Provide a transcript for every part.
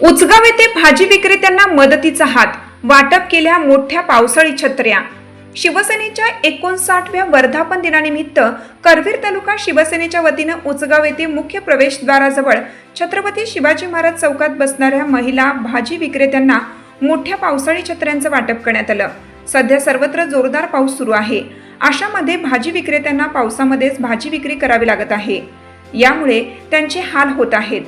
उचगाव येथे भाजी विक्रेत्यांना मदतीचा हात वाटप केल्या मोठ्या पावसाळी छत्र्या. शिवसेनेच्या एकोणसाठव्या वर्धापन दिनानिमित्त करवीर तालुका शिवसेनेच्या वतीनं उचगाव येथे मुख्य प्रवेशद्वाराजवळ छत्रपती शिवाजी महाराज चौकात बसणाऱ्या महिला भाजी विक्रेत्यांना मोठ्या पावसाळी छत्र्यांचं वाटप करण्यात आलं. सध्या सर्वत्र जोरदार पाऊस सुरू आहे. अशामध्ये भाजी विक्रेत्यांना पावसामध्येच भाजी विक्री करावी लागत आहे. यामुळे त्यांचे हाल होत आहेत.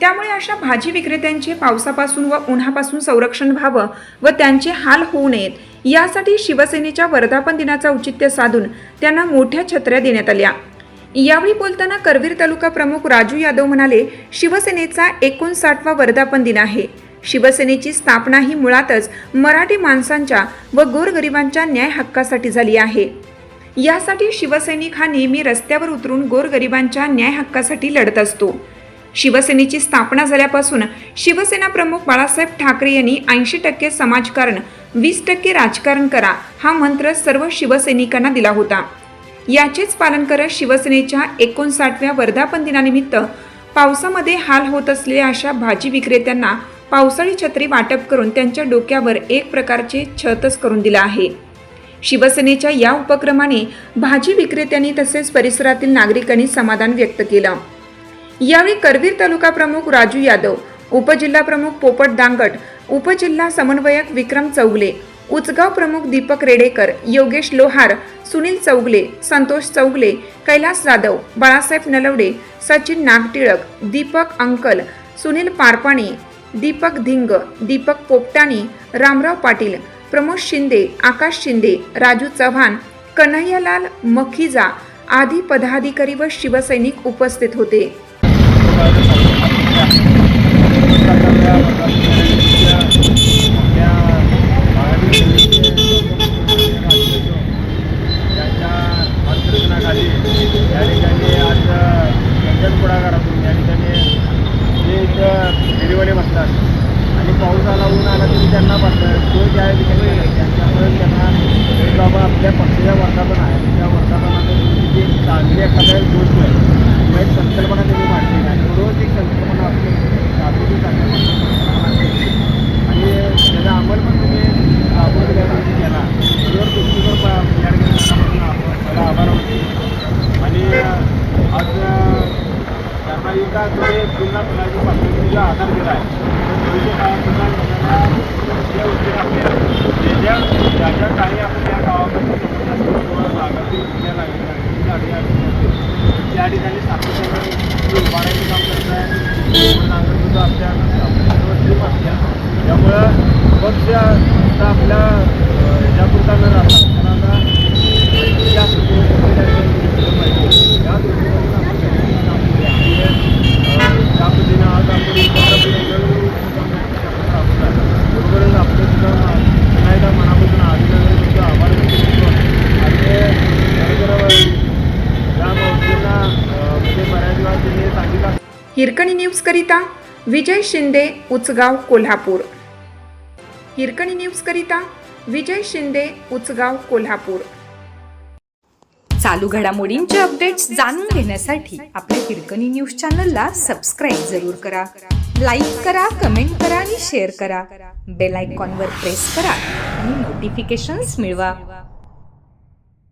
त्यामुळे अशा भाजी विक्रेत्यांचे पावसापासून व उन्हापासून संरक्षण व्हावं व त्यांचे हाल होऊ नयेत यासाठी शिवसेनेच्या वर्धापन दिनाचा औचित्य साधून त्यांना मोठ्या छत्र्या देण्यात आल्या. यावेळी बोलताना करवीर तालुका प्रमुख राजू यादव म्हणाले शिवसेनेचा एकोणसाठवा वर्धापन दिन आहे. शिवसेनेची स्थापना ही मुळातच मराठी माणसांच्या व गोरगरिबांच्या न्याय हक्कासाठी झाली आहे. यासाठी शिवसैनिक हा नेहमी रस्त्यावर उतरून गोरगरिबांच्या न्याय हक्कासाठी लढत असतो. शिवसेनेची स्थापना झाल्यापासून शिवसेना प्रमुख बाळासाहेब ठाकरे यांनी ऐंशी टक्के समाजकारण वीस टक्के राजकारण करा हा मंत्र सर्व शिवसैनिकांना दिला होता. याचेच पालन करत शिवसेनेच्या एकोणसाठव्या वर्धापन दिनानिमित्त पावसामध्ये हाल होत असलेल्या अशा भाजी विक्रेत्यांना पावसाळी छत्री वाटप करून त्यांच्या डोक्यावर एक प्रकारचे छतच करून दिलं आहे. शिवसेनेच्या या उपक्रमाने भाजी विक्रेत्यांनी तसेच परिसरातील नागरिकांनी समाधान व्यक्त केलं. यावेळी करवीर तालुका प्रमुख राजू यादव उपजिल्हा प्रमुख पोपट दांगट उपजिल्हा समन्वयक विक्रम चौगले उचगाव प्रमुख दीपक रेडेकर योगेश लोहार सुनील चौगले संतोष चौगले कैलास जाधव बाळासाहेब नलवडे सचिन नागटिळक दीपक अंकल सुनील पारपाणी दीपक धिंग दीपक पोपटाणी रामराव पाटील प्रमोद शिंदे आकाश शिंदे राजू चव्हाण कन्हैयालाल मखिजा आदी पदाधिकारी व शिवसैनिक उपस्थित होते. आपल्या पक्षाच्या वर्धापन आहे. त्या वर्धापनात चांगली एखाद्या गोष्ट आहे त्यांना तुम्ही पुन्हा पुन्हा पातळीला आधार दिला आहे. हिरकणी न्यूज करिता विजय शिंदे उचगाव कोल्हापूर. हिरकणी न्यूज करिता विजय शिंदे उचगाव कोल्हापूर. चालू घडामोडींचे अपडेट्स जाणून घेण्यासाठी आपल्या हिरकणी न्यूज चॅनलला सबस्क्राईब जरूर करा. लाईक करा कमेंट करा आणि शेअर करा. बेल आयकॉनवर प्रेस करा आणि नोटिफिकेशन्स मिळवा.